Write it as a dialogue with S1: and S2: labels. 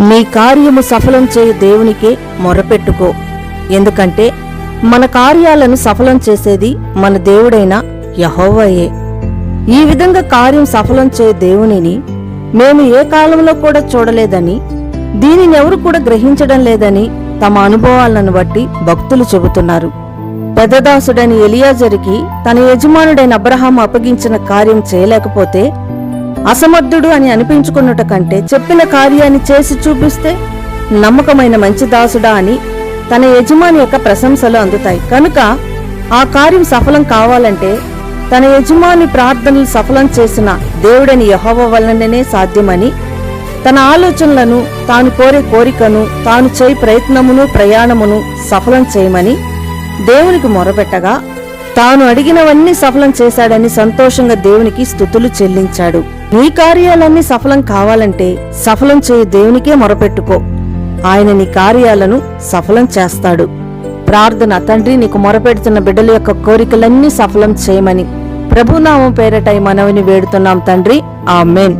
S1: నీ కార్యము సఫలం చేయు దేవునికే మొరపెట్టుకో. ఎందుకంటే మన కార్యాలను సఫలం చేసేది మన దేవుడైన యహోవయే. ఈ విధంగా కార్యం సఫలం చేయు దేవునిని మేము ఏ కాలంలో కూడా చూడలేదని దీనిని ఎవరు కూడా గ్రహించడం లేదని తమ అనుభవాలను బట్టి భక్తులు చెబుతున్నారు. పెదదాసుడైన ఎలియాజరికి తన యజమానుడైన అబ్రహాం అప్పగించిన కార్యం చేయలేకపోతే అసమర్థుడు అని అనిపించుకున్నట కంటే చెప్పిన కార్యాన్ని చేసి చూపిస్తే నమ్మకమైన మంచి దాసుడా అని తన యజమాని యొక్క ప్రశంసలు అందుతాయి. కనుక ఆ కార్యం సఫలం కావాలంటే తన యజమాని ప్రార్థనలు సఫలం చేసిన దేవుడని యహోవ వలననే సాధ్యమని తన ఆలోచనలను తాను కోరే కోరికను తాను చేయి ప్రయత్నమును ప్రయాణమును సఫలం చేయమని దేవునికి మొరపెట్టగా తాను అడిగినవన్నీ సఫలం చేశాడని సంతోషంగా దేవునికి స్థుతులు చెల్లించాడు. నీ కార్యాలన్నీ సఫలం కావాలంటే సఫలం చేయి దేవునికే మొరపెట్టుకో. ఆయన నీ కార్యాలను సఫలం చేస్తాడు. ప్రార్థన తండ్రి నీకు మొరపెడుతున్న బిడ్డల యొక్క కోరికలన్నీ సఫలం చేయమని. ప్రభునామం పేరటై మనవిని వేడుతున్నాం తండ్రి. ఆమెన్.